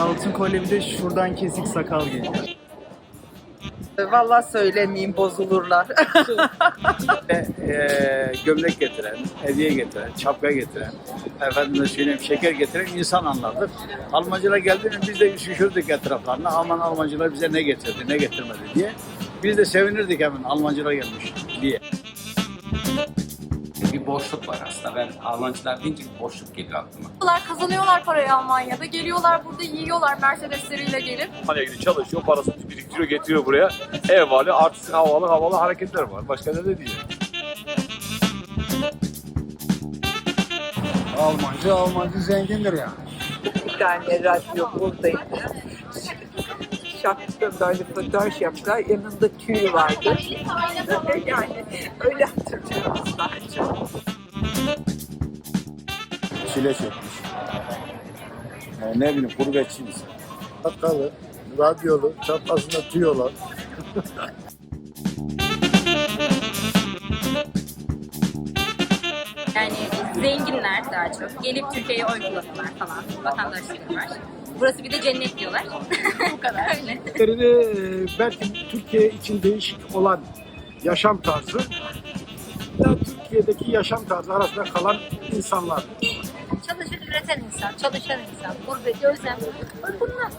altın kolye bir de şuradan kesik sakal geliyor. Vallahi söylemeyeyim bozulurlar. e, gömlek getiren, hediye getiren, şapka getiren, efendim söyleyeyim şeker getiren insan anlardır. Almancılar geldi mi biz de üşüşürdük etraflarına. Aman Almancılar bize ne getirdi, ne getirmedi diye. Biz de sevinirdik hemen Almancılar gelmiş diye. Bir boşluk var aslında. Ben Almancılar deyince bir boşluk geliyor aklıma. Alıyorlar, kazanıyorlar parayı Almanya'da. Geliyorlar burada yiyorlar Mercedesleriyle gelip. Almanya'ya gidiyor, çalışıyor, parasını biriktiriyor, getiriyor buraya. Ev hali, artistik havalı havalı hareketler var. Başka ne de diyeyim. Almancı, Almancı zengindir yani. bir tane radyo buradaydı. Şapka böyle fotoğraf şapka yanında tüy vardı. yani öyle Çile çekmiş. Yani ne bileyim gurbetçiyiz. Sakalı, radyolu, çaprazında tüyolar. Yani zenginler daha çok gelip Türkiye'ye oy kullanırlar falan. Vatandaşlıkları var. Burası bir de cennet diyorlar. Bu kadar. Öyle. Türkiye'de e, belki Türkiye için değişik olan yaşam tarzı ya Türkiye'deki yaşam tarzı arasında kalan insanlar. Üreten insan, çalışan insan, gurbeti özlem. Bunlar.